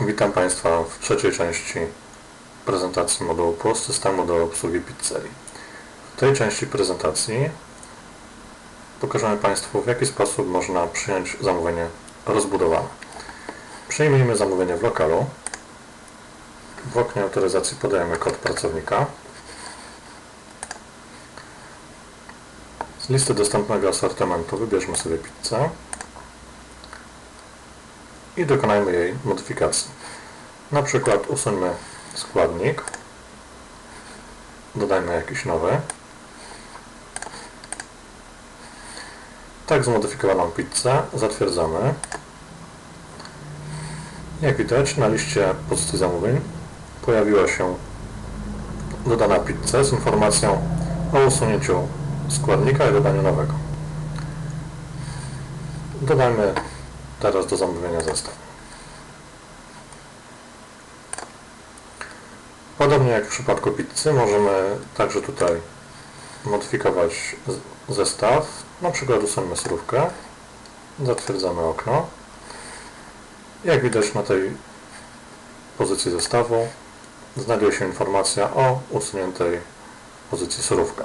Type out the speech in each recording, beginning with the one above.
Witam Państwa w trzeciej części prezentacji modułu PUS systemu do obsługi pizzerii. W tej części prezentacji pokażemy Państwu w jaki sposób można przyjąć zamówienie rozbudowane. Przyjmijmy zamówienie w lokalu. W oknie autoryzacji podajemy kod pracownika. Z listy dostępnego asortymentu wybierzmy sobie pizzę i dokonajmy jej modyfikacji. Na przykład usuńmy składnik, dodajmy jakiś nowy. Tak zmodyfikowaną pizzę zatwierdzamy. Jak widać na liście pozycji zamówień pojawiła się dodana pizza z informacją o usunięciu składnika i dodaniu nowego. Dodajmy teraz do zamówienia zestaw. Podobnie jak w przypadku pizzy możemy także tutaj modyfikować zestaw. Na przykład usuńmy surówkę, zatwierdzamy okno. Jak widać na tej pozycji zestawu znajduje się informacja o usuniętej pozycji surówka.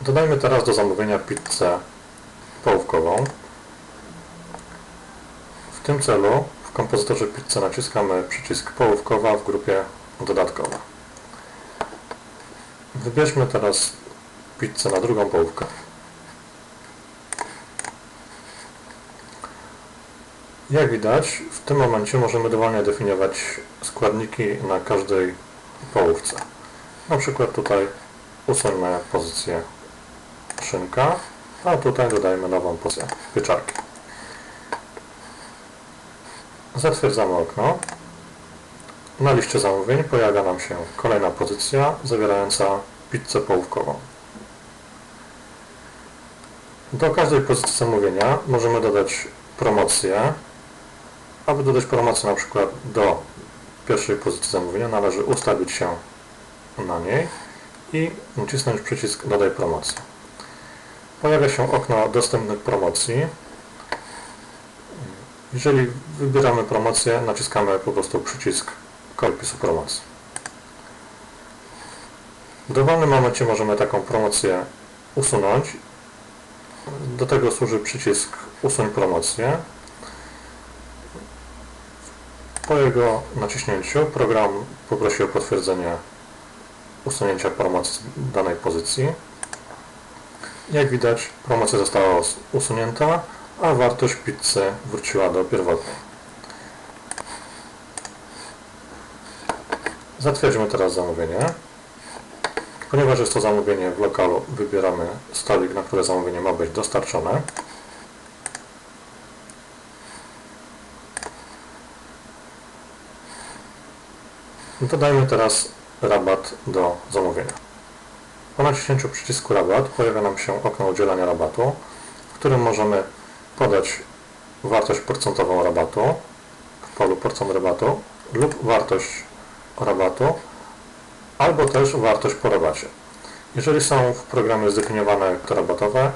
Dodajmy teraz do zamówienia pizzę połówkową. W tym celu w kompozytorze pizzy naciskamy przycisk połówkowa w grupie dodatkowa. Wybierzmy teraz pizzę na drugą połówkę. Jak widać, w tym momencie możemy dowolnie definiować składniki na każdej połówce. Na przykład tutaj usuńmy pozycję szynka, a tutaj dodajmy nową pozycję pieczarki. Zatwierdzamy okno. Na liście zamówień pojawia nam się kolejna pozycja zawierająca pizzę połówkową. Do każdej pozycji zamówienia możemy dodać promocję. Aby dodać promocję na przykład do pierwszej pozycji zamówienia należy ustawić się na niej i nacisnąć przycisk dodaj promocję. Pojawia się okno dostępnych promocji. Jeżeli wybieramy promocję, naciskamy po prostu przycisk korpusu promocji. W dowolnym momencie możemy taką promocję usunąć. Do tego służy przycisk usuń promocję. Po jego naciśnięciu program poprosi o potwierdzenie usunięcia promocji danej pozycji. Jak widać promocja została us- usunięta, a wartość pizzy wróciła do pierwotnej. Zatwierdźmy teraz zamówienie. Ponieważ jest to zamówienie w lokalu, wybieramy stolik, na które zamówienie ma być dostarczone. Dodajmy teraz rabat do zamówienia. Po naciśnięciu przycisku rabat pojawia nam się okno udzielania rabatu, w którym możemy podać wartość procentową rabatu w polu procent rabatu lub wartość rabatu albo też wartość po rabacie. Jeżeli są w programie zdefiniowane kwoty rabatowe,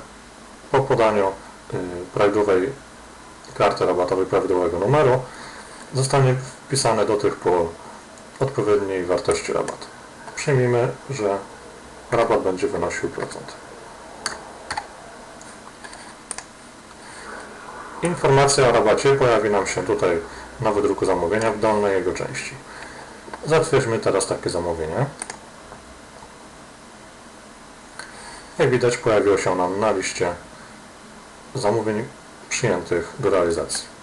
po podaniu y, prawidłowej karty rabatowej, prawidłowego numeru, zostanie wpisane do tych pól odpowiedniej wartości rabatu. Przyjmijmy, że rabat będzie wynosił procent. Informacja o rabacie pojawi nam się tutaj na wydruku zamówienia w dolnej jego części. Zatwierdźmy teraz takie zamówienie. Jak widać pojawiło się nam na liście zamówień przyjętych do realizacji.